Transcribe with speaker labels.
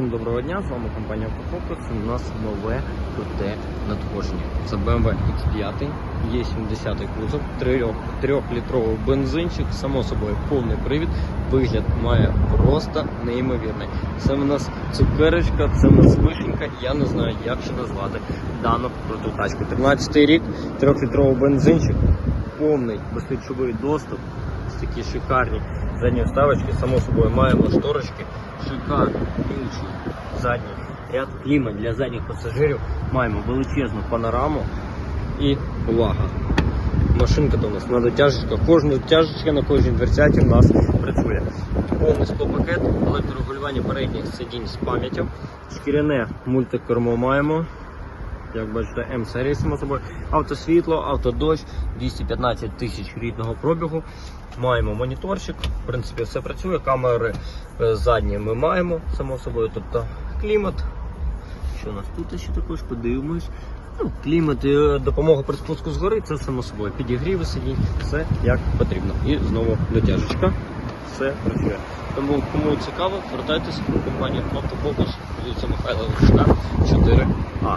Speaker 1: Всім доброго дня, з вами компанія Автофокус. У нас нове круте надходження. Це BMW X5, є 70 кузов, 3-літровий бензинчик, само собою повний привід. Вигляд має просто неймовірний. Це в нас цукерочка, це в нас вишенька, я не знаю, як ще назвати дану круту тачку. 13 рік, 3-літровий бензинчик, повний безключовий доступ. Такі шикарні задні вставочки, само собою маємо шторочки, шикарний інший задній ряд клімат для задніх пасажирів. Маємо величезну панораму і увага. Машинка то у нас на дотяжечка. Кожна дотяжечка на кожній дверцяті в нас працює. Повний склопакет, електрорегулювання передніх сидінь з пам'яттю, шкіряне мультикермо маємо. Як бачите, М-серія само собою. Автосвітло, автодощ, 215 тисяч рідного пробігу. Маємо моніторчик, в принципі, все працює. Камери е, задні ми маємо, само собою. Тобто клімат. Що у нас тут ще також подивимось. Ну, клімат, е, допомога при спуску згори, це само собою. Підігріви сидінь, все як потрібно. І знову дотяжечка. Все працює. Тому кому цікаво, звертайтеся до компанії Автофокус, вулиця Михайла Лужка, 4А.